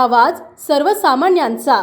आवाज सर्वसामान्यांचा.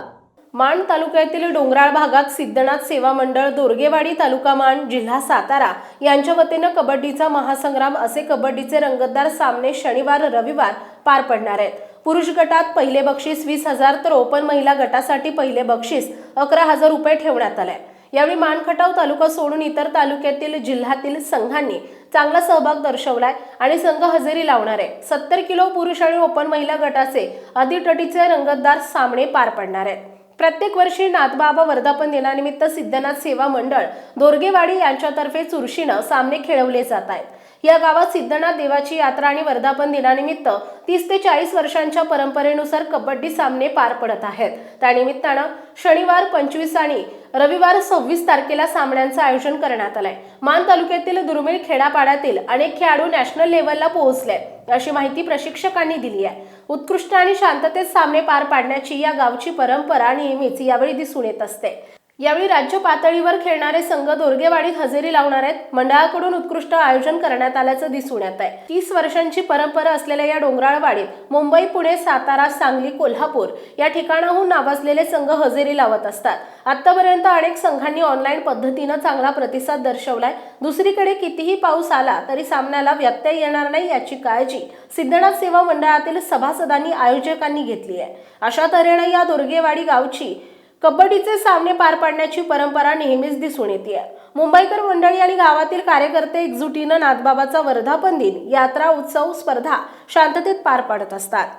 माण तालुक्यातील डोंगराळ भागात सिद्धनाथ सेवा मंडळ दोरगेवाडी तालुका माण जिल्हा सातारा यांच्या वतीनं कबड्डीचा महासंग्राम असे कबड्डीचे रंगतदार सामने शनिवार रविवार पार पडणार आहेत. पुरुष गटात पहिले बक्षीस वीस हजार तर ओपन महिला गटासाठी पहिले बक्षीस अकरा हजार रुपये ठेवण्यात आले यावेळी मानखटाव तालुका सोडून इतर तालुक्यातील जिल्ह्यातील संघांनी चांगला सहभाग दर्शवलाय आणि संघ हजेरी लावणार आहे. सत्तर किलो पुरुष आणि ओपन महिला गटाचे अधिटटीचे रंगतदार सामने पार पडणार आहेत. प्रत्येक वर्षी नाथबाबा वर्धापन दिनानिमित्त सिद्धनाथ सेवा मंडळ दोरगेवाडी यांच्यातर्फे चुरशीनं सामने खेळवले जात आहेत. या गावात सिद्धनाथ देवाची यात्रा आणि वर्धापन दिनानिमित्त तीस ते चाळीस वर्षांच्या परंपरेनुसार कबड्डी सामने पार पडत आहेत. त्यानिमित्तानं शनिवार पंचवीस आणि रविवार सव्वीस तारखेला सामन्यांचं आयोजन करण्यात आलंय. मान तालुक्यातील दुर्मिळ खेडापाड्यातील अनेक खेळाडू नॅशनल लेवलला पोहोचले अशी माहिती प्रशिक्षकांनी दिली आहे. उत्कृष्ट आणि शांततेत सामने पार पाडण्याची या गावची परंपरा नेहमीच यावेळी दिसून येत असते. यावेळी राज्य पातळीवर खेळणारे संघ दोरगेवाडीत हजेरी लावणार आहेत. मंडळाकडून उत्कृष्ट आयोजन करण्यात आल्याचं दिसून येत आहे. तीस वर्षांची परंपरा असलेल्या या डोंगराळवाडीत मुंबई पुणे सातारा सांगली कोल्हापूर या ठिकाणाहून नावाजलेले संघ हजेरी लावत असतात. आतापर्यंत अनेक संघांनी ऑनलाईन पद्धतीनं चांगला प्रतिसाद दर्शवलाय. दुसरीकडे कितीही पाऊस आला तरी सामन्याला व्यत्यय येणार नाही याची काळजी सिद्धनाथ सेवा मंडळातील सभासदांनी आयोजकांनी घेतली आहे. अशा तऱ्हेनं या दुर्गेवाडी गावची कबड्डीचे सामने पार पाडण्याची परंपरा नेहमीच दिसून येते. मुंबईकर मंडळी आणि गावातील कार्यकर्ते एकजुटीनं नाथबाबाचा वर्धापन दिन यात्रा उत्सव स्पर्धा शांततेत पार पाडत असतात.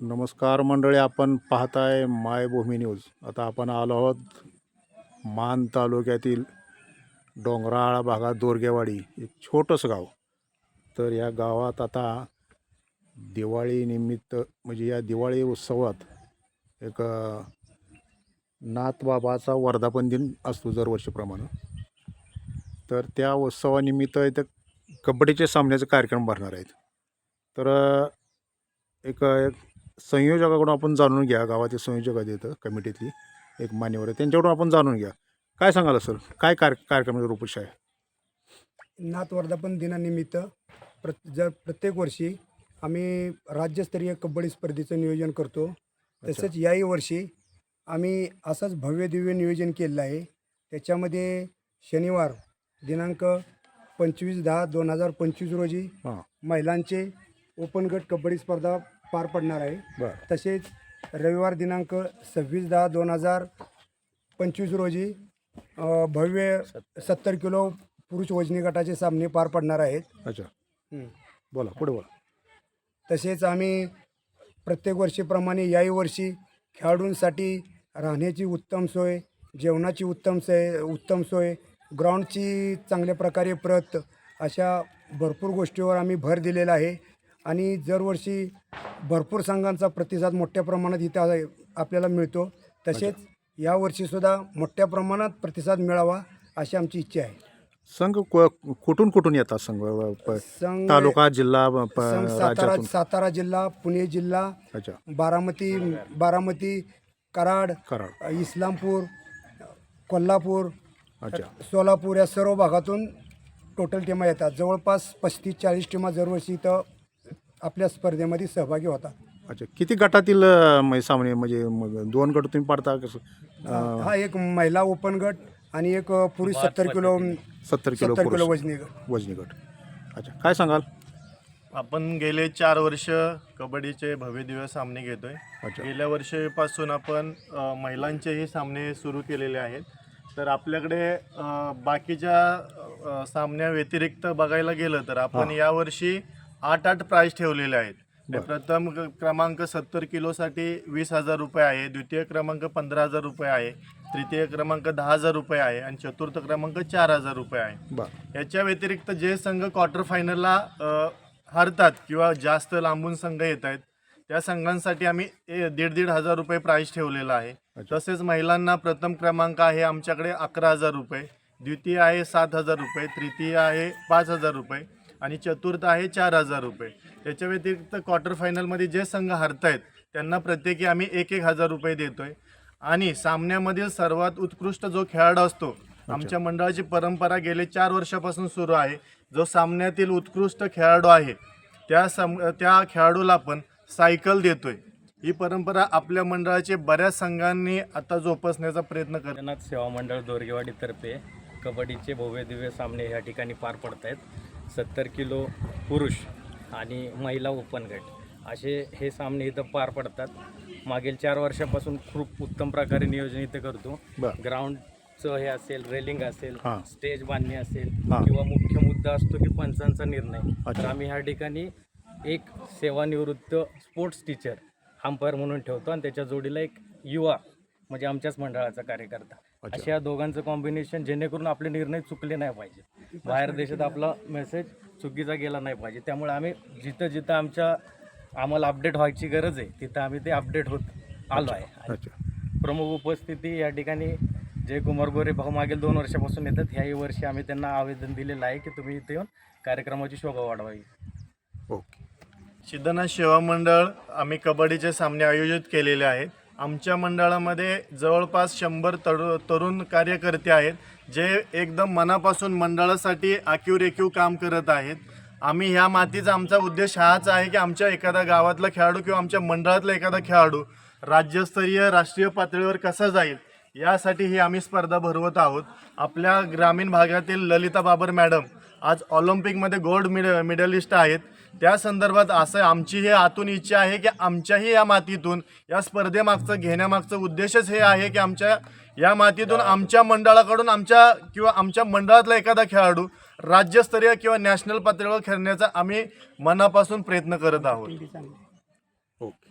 नमस्कार मंडळी आपण पाहताय मायभूमी न्यूज. आता आपण आलो आहोत मान तालुक्यातील डोंगराळ भागात दोरगेवाडी एक छोटंसं गाव. तर या गावात आता दिवाळीनिमित्त म्हणजे या दिवाळी उत्सवात एक नाथबाबाचा वर्धापन दिन असतो दरवर्षीप्रमाणे तर त्या उत्सवानिमित्त इथं कबड्डीचे सामन्याचे कार्यक्रम भरणार आहेत. तर एक एक संयोजकाकडून आपण जाणून घ्या गावातील संयोजक आहेत इथं कमिटीतली एक मान्यवर आहे त्यांच्याकडून आपण जाणून घ्या. काय सांगाल सर? काय कार कार्यक्रमाचा रूपश आहे? नाथ वर्धापन दिनानिमित्त प्र जर प्रत्येक वर्षी आम्ही राज्यस्तरीय कबड्डी स्पर्धेचं नियोजन करतो. तसेच याही वर्षी आम्ही असंच भव्य दिव्य नियोजन केलेलं आहे. त्याच्यामध्ये शनिवार दिनांक पंचवीस दहा दोन हजार पंचवीस रोजी हां. महिलांचे ओपन गट कबड्डी स्पर्धा पार पडणार आहे. बरं. तसेच रविवार दिनांक सव्वीस दहा दोन हजार पंचवीस रोजी अ, भव्य सत्तर किलो पुरुष वजनी गटाचे सामने पार पडणार आहेत. अच्छा. हं. बोला पुढे बोला. तसेच आम्ही प्रत्येक वर्षीप्रमाणे याही वर्षी खेळाडूंसाठी राहण्याची उत्तम सोय जेवणाची उत्तम सोय उत्तम सोय ग्राउंडची चांगल्या प्रकारे प्रत अशा भरपूर गोष्टीवर आम्ही भर दिलेला आहे. आणि दरवर्षी भरपूर संघांचा प्रतिसाद मोठ्या प्रमाणात इथं आपल्याला मिळतो. तसेच यावर्षीसुद्धा मोठ्या प्रमाणात प्रतिसाद मिळावा अशी आमची इच्छा आहे. संघ कु- कुठून कुठून येतात संघ? संघ तालुका जिल्हा प- प- संघ सातारा राज्यातून? सातारा जिल्हा पुणे जिल्हा अच्छा. बारामती बारामती कराड कराड. इस्लामपूर कोल्हापूर अच्छा. सोलापूर या सर्व भागातून टोटल टीमा येतात. जवळपास पस्तीस चाळीस टीमा दरवर्षी इथं आपल्या स्पर्धेमध्ये सहभागी होतात. अच्छा. किती गटातील अ, म्हणजे सामने म्हणजे मग दोन गट तुम्ही पाडता कसं हा एक महिला ओपन गट आणि एक पुरुष सत्तर किलो सत्तर किलो सत्तर किलो पुरुष. वजनी गट. वजनी गट. अच्छा. काय सांगाल? आपण गेले चार वर्ष कबड्डीचे भव्य दिवस सामने घेतोय. अच्छा. गेल्या वर्षीपासून आपण अ, महिलांचेही सामने सुरू केलेले आहेत. तर आपल्याकडे अ, बाकीच्या अ, सामन्या व्यतिरिक्त बघायला गेलं तर आपण. यावर्षी आठ आठ प्राईज ठेवलेले आहेत. ते. प्रथम क- क्रमांक सत्तर किलोसाठी वीस हजार रुपये आहे. द्वितीय क्रमांक पंधरा हजार रुपये आहे. तृतीय क्रमांक दहा हजार रुपये आहे. आणि चतुर्थ क्रमांक चार हजार रुपये आहे. बरं. याच्या व्यतिरिक्त जे संघ क्वार्टर फायनलला हरतात किंवा जास्त लांबून संघ येत आहेत त्या संघांसाठी आम्ही ए- दीड दीड हजार रुपये प्राईज ठेवलेला आहे. अच्छा. तसेच महिलांना प्रथम क्रमांक आहे आमच्याकडे अकरा हजार रुपये द्वितीय आहे सात हजार रुपये तृतीय आहे पाच हजार रुपये आणि चतुर्थ आहे चार हजार रुपये. त्याच्या व्यतिरिक्त क्वार्टर फायनलमध्ये जे संघ हरत आहेत त्यांना प्रत्येकी आम्ही एक एक हजार रुपये देतोय. आणि सामन्यामधील सर्वात उत्कृष्ट जो खेळाडू असतो आमच्या मंडळाची परंपरा गेले चार वर्षापासून सुरू आहे. जो सामन्यातील उत्कृष्ट खेळाडू आहे त्या सम त्या खेळाडूला आपण सायकल देतोय. ही परंपरा आपल्या मंडळाचे बऱ्याच संघांनी आता जोपासण्याचा प्रयत्न करत जगन्नाथ सेवा मंडळ दोरगेवाडीतर्फे कबड्डीचे भव्य दिव्य सामने या ठिकाणी पार पडत आहेत सत्तर किलो पुरुष आणि महिला ओपन गट असे हे सामने इथं पार पडतात. मागील चार वर्षापासून खूप उत्तम प्रकारे नियोजन इथं करतो. बरं. ग्राउंडचं हे असेल रेलिंग असेल हां. स्टेज बांधणी असेल हां. किंवा मुख्य मुद्दा असतो की पंचांचा निर्णय तर अच्छा. आम्ही ह्या ठिकाणी एक सेवानिवृत्त स्पोर्ट्स टीचर अंपायर म्हणून ठेवतो आणि त्याच्या जोडीला एक युवा म्हणजे आमच्याच मंडळाचा कार्यकर्ता अच्छा. अशा दोघांचं कॉम्बिनेशन जेणेकरून आपले निर्णय चुकले नाही पाहिजे बाहेर देशात आपला मेसेज चुकीचा गेला नाही पाहिजे त्यामुळे आम्ही जिथं जिथं आमच्या आम्हाला अपडेट व्हायची गरज आहे तिथं आम्ही ते अपडेट होत आलो आहे अच्छा प्रमुख उपस्थिती या ठिकाणी जयकुमार गोरे भाऊ मागील दोन वर्षापासून येतात. ह्याही वर्षी आम्ही त्यांना आवेदन दिलेलं आहे की तुम्ही इथे येऊन कार्यक्रमाची शोभा वाढवावी. ओके. सिद्धनाथ सेवा मंडळ आम्ही कबड्डीचे सामने आयोजित केलेले आहेत. आमच्या मंडळामध्ये जवळपास शंभर तरु तरुण कार्यकर्ते आहेत जे एकदम मनापासून मंडळासाठी आखीव रेखीव काम करत आहेत. आम्ही ह्या मातीचा आमचा उद्देश हाच आहे की आमच्या एखाद्या गावातला खेळाडू किंवा आमच्या मंडळातला एखादा खेळाडू राज्यस्तरीय राष्ट्रीय पातळीवर कसा जाईल यासाठी ही आम्ही स्पर्धा भरवत आहोत. आपल्या ग्रामीण भागातील ललिता बाबर मॅडम आज ऑलिम्पिकमध्ये गोल्ड मिड मेडलिस्ट आहेत. त्या संदर्भात असं आमची हे आतून इच्छा आहे की आमच्याही या मातीतून या स्पर्धेमागचं घेण्यामागचं उद्देशच हे आहे की आमच्या या मातीतून आमच्या मंडळाकडून आमच्या किंवा आमच्या मंडळातला एखादा खेळाडू राज्यस्तरीय किंवा नॅशनल पातळीवर खेळण्याचा आम्ही मनापासून प्रयत्न करत आहोत. ओके.